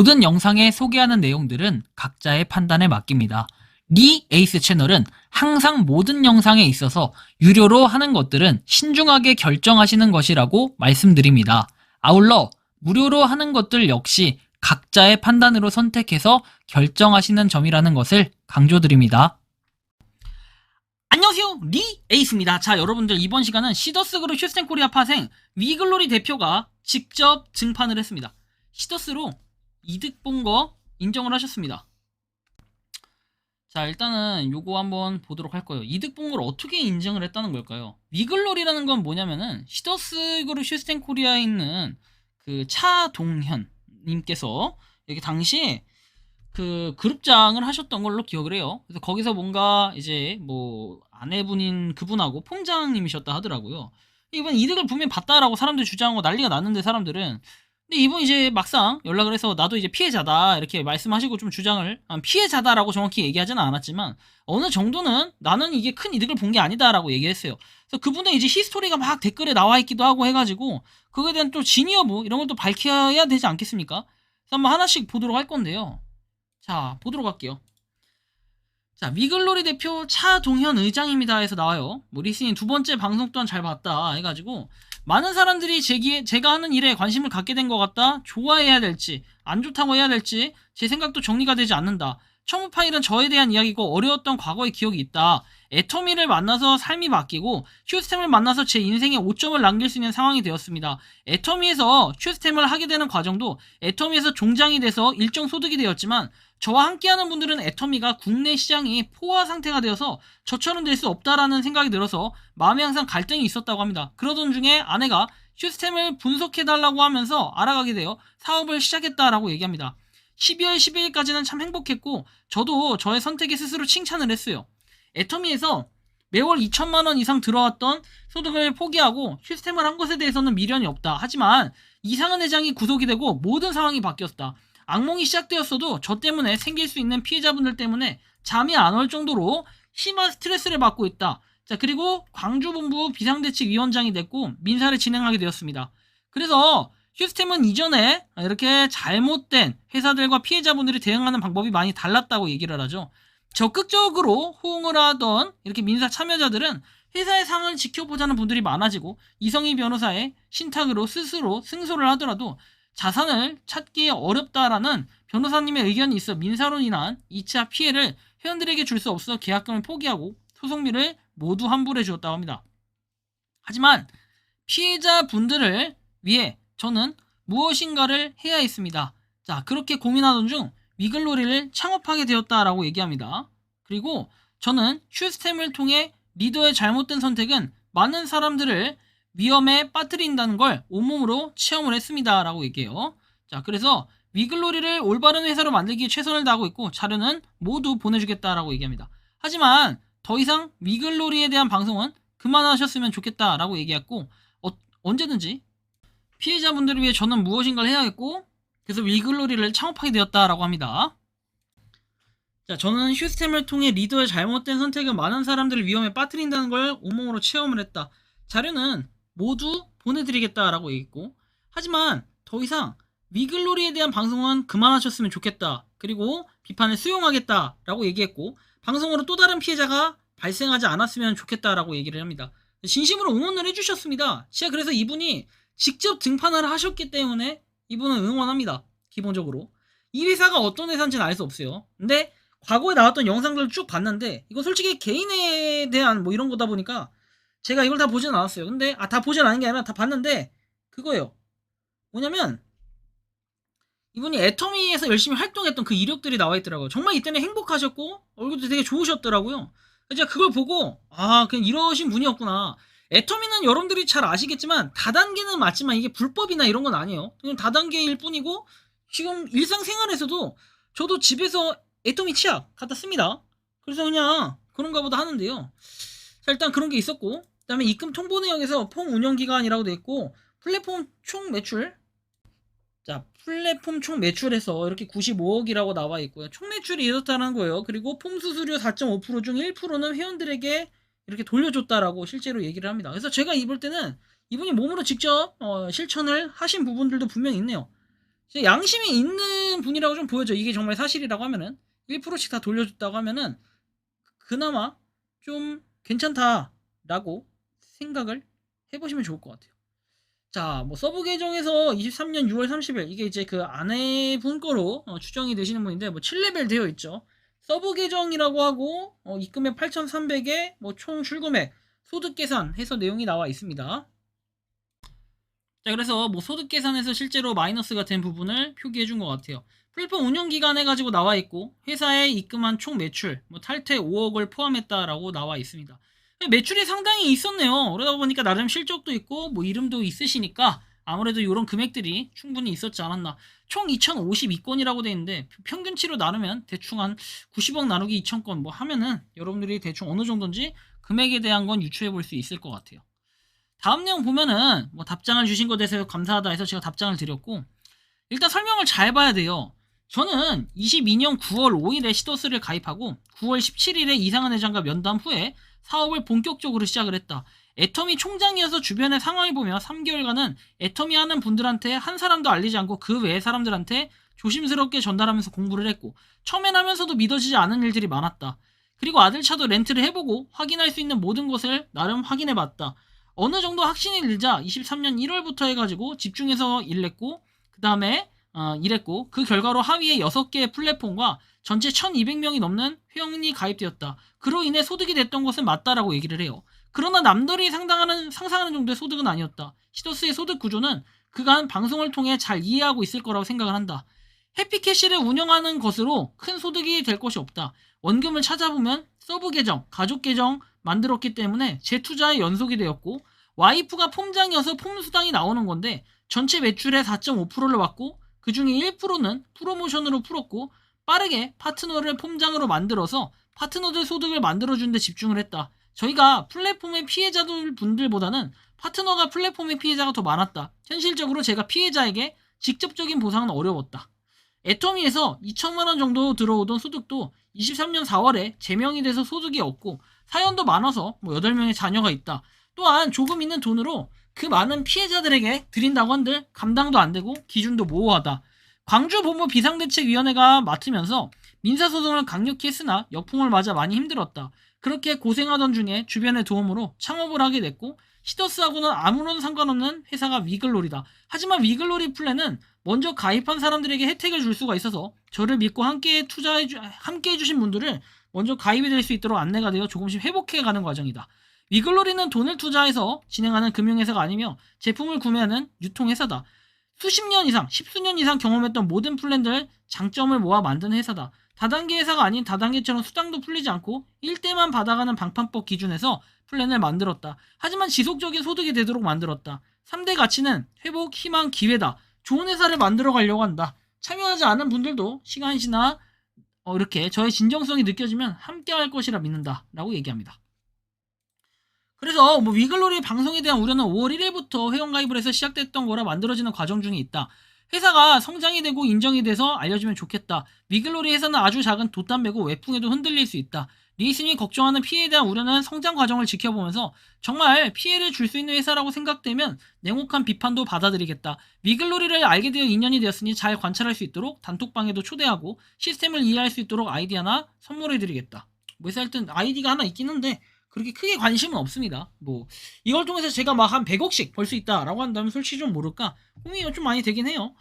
모든 영상에 소개하는 내용들은 각자의 판단에 맡깁니다. 리 에이스 채널은 항상 모든 영상에 있어서 유료로 하는 것들은 신중하게 결정하시는 것이라고 말씀드립니다. 아울러 무료로 하는 것들 역시 각자의 판단으로 선택해서 결정하시는 점이라는 것을 강조드립니다. 안녕하세요 리 에이스입니다 자 여러분들 이번 시간은 시더스 그룹 휴스텐 코리아 파생 위글로리 대표가 직접 증판을 했습니다 시더스로 이득 본 거 인정을 하셨습니다 자 일단은 요거 한번 보도록 할 거예요 이득 본 걸 어떻게 인정을 했다는 걸까요 위글로리라는 건 뭐냐면은 시더스 그룹 휴스텐 코리아에 있는 그 차동현 님께서 여기 당시에 그 그룹장을 하셨던 걸로 기억을 해요. 그래서 거기서 뭔가 이제 뭐 아내분인 그분하고 폼장님이셨다 하더라고요. 이번 이득을 분명히 봤다라고 사람들이 주장하고 난리가 났는데 사람들은 근데 이분 이제 막상 연락을 해서 나도 이제 피해자다 이렇게 말씀하시고 좀 주장을 아, 피해자다라고 정확히 얘기하지는 않았지만 어느 정도는 나는 이게 큰 이득을 본 게 아니다라고 얘기했어요. 그래서 그분의 이제 히스토리가 막 댓글에 나와 있기도 하고 해가지고 그거에 대한 또 진위 여부 이런 걸또 밝혀야 되지 않겠습니까? 그래서 한번 하나씩 보도록 할 건데요. 자, 보도록 할게요. 자, 위글로리 대표 차동현 의장입니다 해서 나와요. 뭐 리스닝 두 번째 방송 또한 잘 봤다 해가지고 많은 사람들이 제기, 제가 하는 일에 관심을 갖게 된 것 같다. 좋아해야 될지 안 좋다고 해야 될지 제 생각도 정리가 되지 않는다. 청무 파일은 저에 대한 이야기고 어려웠던 과거의 기억이 있다. 애터미를 만나서 삶이 바뀌고 휴스템을 만나서 제 인생에 5점을 남길 수 있는 상황이 되었습니다. 애터미에서 휴스템을 하게 되는 과정도 애터미에서 종장이 돼서 일정 소득이 되었지만 저와 함께하는 분들은 애터미가 국내 시장이 포화 상태가 되어서 저처럼 될 수 없다라는 생각이 들어서 마음에 항상 갈등이 있었다고 합니다. 그러던 중에 아내가 시스템을 분석해달라고 하면서 알아가게 되어 사업을 시작했다라고 얘기합니다. 12월 12일까지는 참 행복했고 저도 저의 선택에 스스로 칭찬을 했어요. 애터미에서 매월 2천만 원 이상 들어왔던 소득을 포기하고 시스템을 한 것에 대해서는 미련이 없다. 하지만 이상한 회장이 구속이 되고 모든 상황이 바뀌었다. 악몽이 시작되었어도 저 때문에 생길 수 있는 피해자분들 때문에 잠이 안 올 정도로 심한 스트레스를 받고 있다. 자, 그리고 광주본부 비상대책위원장이 됐고 민사를 진행하게 되었습니다. 그래서 휴스템은 이전에 이렇게 잘못된 회사들과 피해자분들이 대응하는 방법이 많이 달랐다고 얘기를 하죠. 적극적으로 호응을 하던 이렇게 민사 참여자들은 회사의 상을 지켜보자는 분들이 많아지고 이성희 변호사의 신탁으로 스스로 승소를 하더라도 자산을 찾기 어렵다라는 변호사님의 의견이 있어 민사로 인한 2차 피해를 회원들에게 줄 수 없어 계약금을 포기하고 소송비를 모두 환불해 주었다고 합니다. 하지만 피해자 분들을 위해 저는 무엇인가를 해야 했습니다. 자, 그렇게 고민하던 중 위글로리를 창업하게 되었다라고 얘기합니다. 그리고 저는 슈스템을 통해 리더의 잘못된 선택은 많은 사람들을 위험에 빠뜨린다는 걸 온몸으로 체험을 했습니다. 라고 얘기해요. 자, 그래서 위글로리를 올바른 회사로 만들기 위해 최선을 다하고 있고 자료는 모두 보내주겠다라고 얘기합니다. 하지만 더 이상 위글로리에 대한 방송은 그만하셨으면 좋겠다라고 얘기했고 어, 언제든지 피해자분들을 위해 저는 무엇인가를 해야겠고 그래서 위글로리를 창업하게 되었다라고 합니다. 자, 저는 휴스템을 통해 리더의 잘못된 선택은 많은 사람들을 위험에 빠뜨린다는 걸 온몸으로 체험을 했다. 자료는 모두 보내드리겠다라고 얘기했고 하지만 더 이상 위글로리에 대한 방송은 그만하셨으면 좋겠다. 그리고 비판을 수용하겠다라고 얘기했고 방송으로 또 다른 피해자가 발생하지 않았으면 좋겠다라고 얘기를 합니다. 진심으로 응원을 해주셨습니다. 제가 그래서 이분이 직접 등판을 하셨기 때문에 이분은 응원합니다. 기본적으로 이 회사가 어떤 회사인지는 알 수 없어요. 근데 과거에 나왔던 영상들을 쭉 봤는데 이거 솔직히 개인에 대한 뭐 이런 거다 보니까 제가 이걸 다 보진 않았어요. 근데 아 다 보진 않은 게 아니라 다 봤는데 그거예요. 뭐냐면 이분이 애터미에서 열심히 활동했던 그 이력들이 나와 있더라고요. 정말 이때는 행복하셨고 얼굴도 되게 좋으셨더라고요. 제가 그걸 보고 아 그냥 이러신 분이었구나. 애터미는 여러분들이 잘 아시겠지만 다단계는 맞지만 이게 불법이나 이런 건 아니에요. 그냥 다단계일 뿐이고 지금 일상생활에서도 저도 집에서 애터미 치약 갖다 씁니다. 그래서 그냥 그런가 보다 하는데요. 자 일단 그런 게 있었고 그 다음에 입금 통보 내역에서 폼 운영 기간이라고 돼 있고 플랫폼 총 매출 자 플랫폼 총 매출에서 이렇게 95억이라고 나와 있고요. 총 매출이 이렇다는 거예요. 그리고 폼 수수료 4.5%중 1%는 회원들에게 이렇게 돌려줬다라고 실제로 얘기를 합니다. 그래서 제가 입을 때는 이분이 몸으로 직접 어, 실천을 하신 부분들도 분명히 있네요. 양심이 있는 분이라고 좀 보여져. 이게 정말 사실이라고 하면은 1%씩 다 돌려줬다고 하면은 그나마 좀 괜찮다라고 생각을 해보시면 좋을 것 같아요. 자, 뭐 서브 계정에서 23년 6월 30일 이게 이제 그 아내분 거로 어, 추정이 되시는 분인데 뭐 7레벨 되어 있죠. 서브 계정이라고 하고 어, 입금액 8,300에 뭐 총 출금액 소득 계산해서 내용이 나와 있습니다. 자, 그래서 뭐 소득 계산에서 실제로 마이너스가 된 부분을 표기해 준 것 같아요. 플랫폼 운영 기간 해가지고 나와 있고 회사에 입금한 총 매출 뭐 탈퇴 5억을 포함했다라고 나와 있습니다. 매출이 상당히 있었네요. 그러다 보니까 나름 실적도 있고 뭐 이름도 있으시니까 아무래도 이런 금액들이 충분히 있었지 않았나. 총 2052건이라고 돼 있는데 평균치로 나누면 대충 한 90억 나누기 2000건 뭐 하면은 여러분들이 대충 어느 정도인지 금액에 대한 건 유추해 볼 수 있을 것 같아요. 다음 내용 보면은 뭐 답장을 주신 것에 대해서 감사하다 해서 제가 답장을 드렸고 일단 설명을 잘 봐야 돼요. 저는 22년 9월 5일에 시도스를 가입하고 9월 17일에 이상한 회장과 면담 후에 사업을 본격적으로 시작을 했다. 애터미 총장이어서 주변의 상황을 보며 3개월간은 애터미 하는 분들한테 한 사람도 알리지 않고 그 외의 사람들한테 조심스럽게 전달하면서 공부를 했고 처음엔 하면서도 믿어지지 않은 일들이 많았다. 그리고 아들 차도 렌트를 해보고 확인할 수 있는 모든 것을 나름 확인해봤다. 어느 정도 확신이 들자 23년 1월부터 해가지고 집중해서 일했고 그 다음에 어, 일했고 그 결과로 하위에 6개의 플랫폼과 전체 1200명이 넘는 회원이 가입되었다. 그로 인해 소득이 됐던 것은 맞다라고 얘기를 해요. 그러나 남들이 상당하는, 상상하는 정도의 소득은 아니었다. 시도스의 소득 구조는 그간 방송을 통해 잘 이해하고 있을 거라고 생각을 한다. 해피캐시를 운영하는 것으로 큰 소득이 될 것이 없다. 원금을 찾아보면 서브 계정, 가족 계정 만들었기 때문에 재투자의 연속이 되었고 와이프가 폼장이어서 폼 수당이 나오는 건데 전체 매출의 4.5%를 받고 그 중에 1%는 프로모션으로 풀었고 빠르게 파트너를 폼장으로 만들어서 파트너들 소득을 만들어주는 데 집중을 했다. 저희가 플랫폼의 피해자들 분들보다는 파트너가 플랫폼의 피해자가 더 많았다. 현실적으로 제가 피해자에게 직접적인 보상은 어려웠다. 애터미에서 2천만 원 정도 들어오던 소득도 23년 4월에 제명이 돼서 소득이 없고 사연도 많아서 뭐 8명의 자녀가 있다. 또한 조금 있는 돈으로 그 많은 피해자들에게 드린다고 한들 감당도 안 되고 기준도 모호하다. 광주본부 비상대책위원회가 맡으면서 민사소송을 강력히 했으나 역풍을 맞아 많이 힘들었다. 그렇게 고생하던 중에 주변의 도움으로 창업을 하게 됐고 시더스하고는 아무런 상관없는 회사가 위글놀이다. 하지만 위글놀이 플랜은 먼저 가입한 사람들에게 혜택을 줄 수가 있어서 저를 믿고 함께 투자해 주, 함께 해주신 분들을 먼저 가입이 될 수 있도록 안내가 되어 조금씩 회복해 가는 과정이다. 위글놀이는 돈을 투자해서 진행하는 금융회사가 아니며 제품을 구매하는 유통회사다. 수십 년 이상, 십수년 이상 경험했던 모든 플랜들 장점을 모아 만든 회사다. 다단계 회사가 아닌 다단계처럼 수당도 풀리지 않고 1대만 받아가는 방판법 기준에서 플랜을 만들었다. 하지만 지속적인 소득이 되도록 만들었다. 3대 가치는 회복, 희망, 기회다. 좋은 회사를 만들어 가려고 한다. 참여하지 않은 분들도 시간이 지나 어, 이렇게 저의 진정성이 느껴지면 함께 할 것이라 믿는다. 라고 얘기합니다. 그래서 뭐 위글놀이 방송에 대한 우려는 5월 1일부터 회원가입을 해서 시작됐던 거라 만들어지는 과정 중에 있다. 회사가 성장이 되고 인정이 돼서 알려주면 좋겠다. 위글놀이 회사는 아주 작은 돛담배고 외풍에도 흔들릴 수 있다. 리슨이 걱정하는 피해에 대한 우려는 성장 과정을 지켜보면서 정말 피해를 줄 수 있는 회사라고 생각되면 냉혹한 비판도 받아들이겠다. 위글놀이를 알게 되어 2년이 되었으니 잘 관찰할 수 있도록 단톡방에도 초대하고 시스템을 이해할 수 있도록 아이디 하나 선물해드리겠다. 뭐 회사 일단 아이디가 하나 있긴 한데 그렇게 크게 관심은 없습니다. 뭐 이걸 통해서 제가 막 한 100억씩 벌 수 있다라고 한다면 솔직히 좀 모를까 고민이 좀 많이 되긴 해요.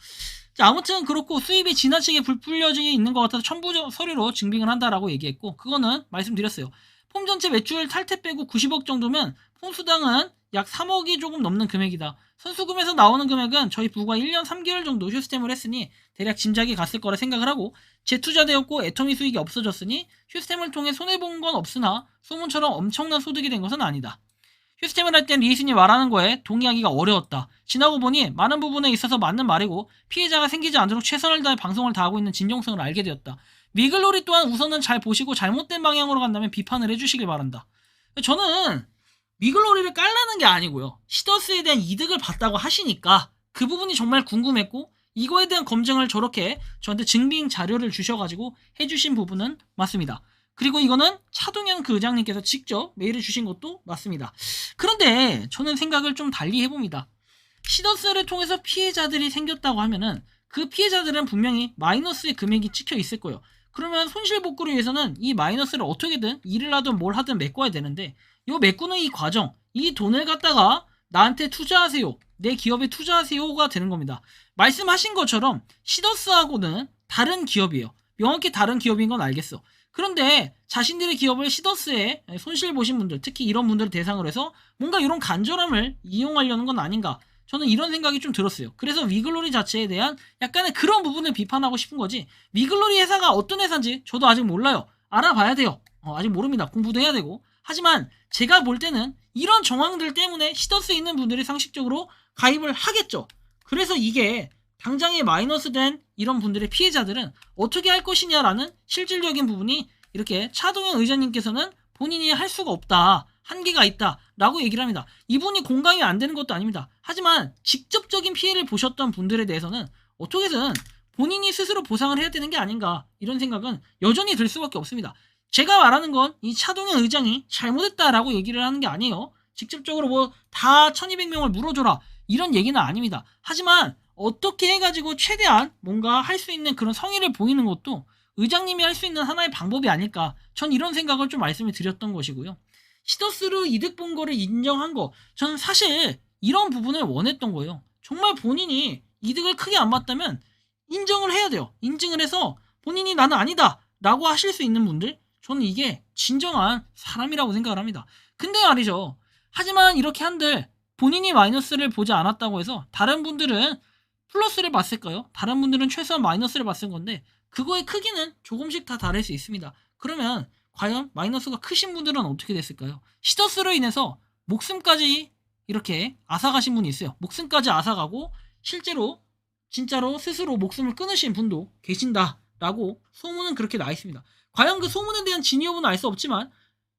자, 아무튼 그렇고 수입이 지나치게 불풀려져 있는 것 같아서 첨부 서류로 증빙을 한다라고 얘기했고 그거는 말씀드렸어요. 폼 전체 매출 탈퇴 빼고 90억 정도면 폼 수당은 약 3억이 조금 넘는 금액이다. 선수금에서 나오는 금액은 저희 부가 1년 3개월 정도 휴스템을 했으니 대략 짐작이 갔을 거라 생각을 하고 재투자되었고 애터미 수익이 없어졌으니 휴스템을 통해 손해본 건 없으나 소문처럼 엄청난 소득이 된 것은 아니다. 휴스템을 할 땐 리이슨이 말하는 거에 동의하기가 어려웠다. 지나고 보니 많은 부분에 있어서 맞는 말이고 피해자가 생기지 않도록 최선을 다해 방송을 다하고 있는 진정성을 알게 되었다. 미글놀이 또한 우선은 잘 보시고 잘못된 방향으로 간다면 비판을 해주시길 바란다. 저는 미글놀이를 깔라는 게 아니고요. 시더스에 대한 이득을 봤다고 하시니까 그 부분이 정말 궁금했고 이거에 대한 검증을 저렇게 저한테 증빙 자료를 주셔가지고 해주신 부분은 맞습니다. 그리고 이거는 차동현 그 의장님께서 직접 메일을 주신 것도 맞습니다. 그런데 저는 생각을 좀 달리 해봅니다. 시더스를 통해서 피해자들이 생겼다고 하면은 그 피해자들은 분명히 마이너스의 금액이 찍혀 있을 거예요. 그러면 손실 복구를 위해서는 이 마이너스를 어떻게든 일을 하든 뭘 하든 메꿔야 되는데 이 메꾸는 이 과정, 이 돈을 갖다가 나한테 투자하세요. 내 기업에 투자하세요가 되는 겁니다. 말씀하신 것처럼 시더스하고는 다른 기업이에요. 명확히 다른 기업인 건 알겠어. 그런데 자신들의 기업을 시더스에 손실 보신 분들, 특히 이런 분들을 대상으로 해서 뭔가 이런 간절함을 이용하려는 건 아닌가. 저는 이런 생각이 좀 들었어요. 그래서 위글로리 자체에 대한 약간의 그런 부분을 비판하고 싶은 거지. 위글로리 회사가 어떤 회사인지 저도 아직 몰라요. 알아봐야 돼요. 어, 아직 모릅니다. 공부도 해야 되고. 하지만 제가 볼 때는 이런 정황들 때문에 시더스에 있는 분들이 상식적으로 가입을 하겠죠. 그래서 이게 당장에 마이너스 된 이런 분들의 피해자들은 어떻게 할 것이냐라는 실질적인 부분이 이렇게 차동현 의장님께서는 본인이 할 수가 없다. 한계가 있다. 라고 얘기를 합니다. 이분이 공감이 안 되는 것도 아닙니다. 하지만 직접적인 피해를 보셨던 분들에 대해서는 어떻게든 본인이 스스로 보상을 해야 되는 게 아닌가. 이런 생각은 여전히 들 수밖에 없습니다. 제가 말하는 건 이 차동현 의장이 잘못했다라고 얘기를 하는 게 아니에요. 직접적으로 뭐 다 1200명을 물어줘라. 이런 얘기는 아닙니다. 하지만 어떻게 해가지고 최대한 뭔가 할 수 있는 그런 성의를 보이는 것도 의장님이 할 수 있는 하나의 방법이 아닐까. 전 이런 생각을 좀 말씀을 드렸던 것이고요. 시더스로 이득 본 거를 인정한 거. 저는 사실 이런 부분을 원했던 거예요. 정말 본인이 이득을 크게 안 봤다면 인정을 해야 돼요. 인증을 해서 본인이 나는 아니다. 라고 하실 수 있는 분들. 저는 이게 진정한 사람이라고 생각을 합니다. 근데 말이죠. 하지만 이렇게 한들 본인이 마이너스를 보지 않았다고 해서 다른 분들은 플러스를 봤을까요? 다른 분들은 최소한 마이너스를 봤을 건데 그거의 크기는 조금씩 다 다를 수 있습니다. 그러면 과연 마이너스가 크신 분들은 어떻게 됐을까요? 시더스로 인해서 목숨까지 이렇게 앗아가신 분이 있어요. 목숨까지 앗아가고 실제로 진짜로 스스로 목숨을 끊으신 분도 계신다라고 소문은 그렇게 나 있습니다. 과연 그 소문에 대한 진위 여부는 알 수 없지만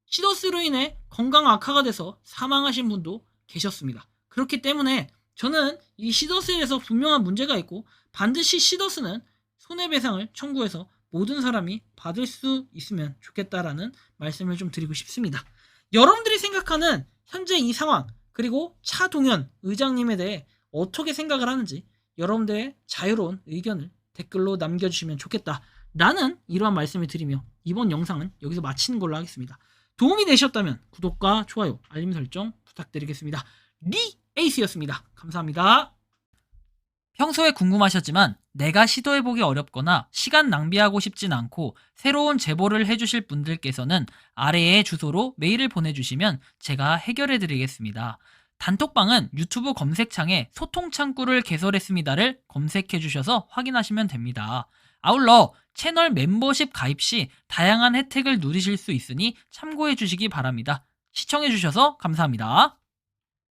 시더스로 인해 건강 악화가 돼서 사망하신 분도 계셨습니다. 그렇기 때문에 저는 이 시더스에서 분명한 문제가 있고 반드시 시더스는 손해배상을 청구해서 모든 사람이 받을 수 있으면 좋겠다라는 말씀을 좀 드리고 싶습니다. 여러분들이 생각하는 현재 이 상황 그리고 차동현 의장님에 대해 어떻게 생각을 하는지 여러분들의 자유로운 의견을 댓글로 남겨주시면 좋겠다 라는 이러한 말씀을 드리며 이번 영상은 여기서 마치는 걸로 하겠습니다. 도움이 되셨다면 구독과 좋아요, 알림 설정 부탁드리겠습니다. 리 에이스였습니다. 감사합니다. 평소에 궁금하셨지만 내가 시도해보기 어렵거나 시간 낭비하고 싶진 않고 새로운 제보를 해주실 분들께서는 아래의 주소로 메일을 보내주시면 제가 해결해드리겠습니다. 단톡방은 유튜브 검색창에 소통 창구를 개설했습니다를 검색해주셔서 확인하시면 됩니다. 아울러 채널 멤버십 가입 시 다양한 혜택을 누리실 수 있으니 참고해 주시기 바랍니다. 시청해 주셔서 감사합니다.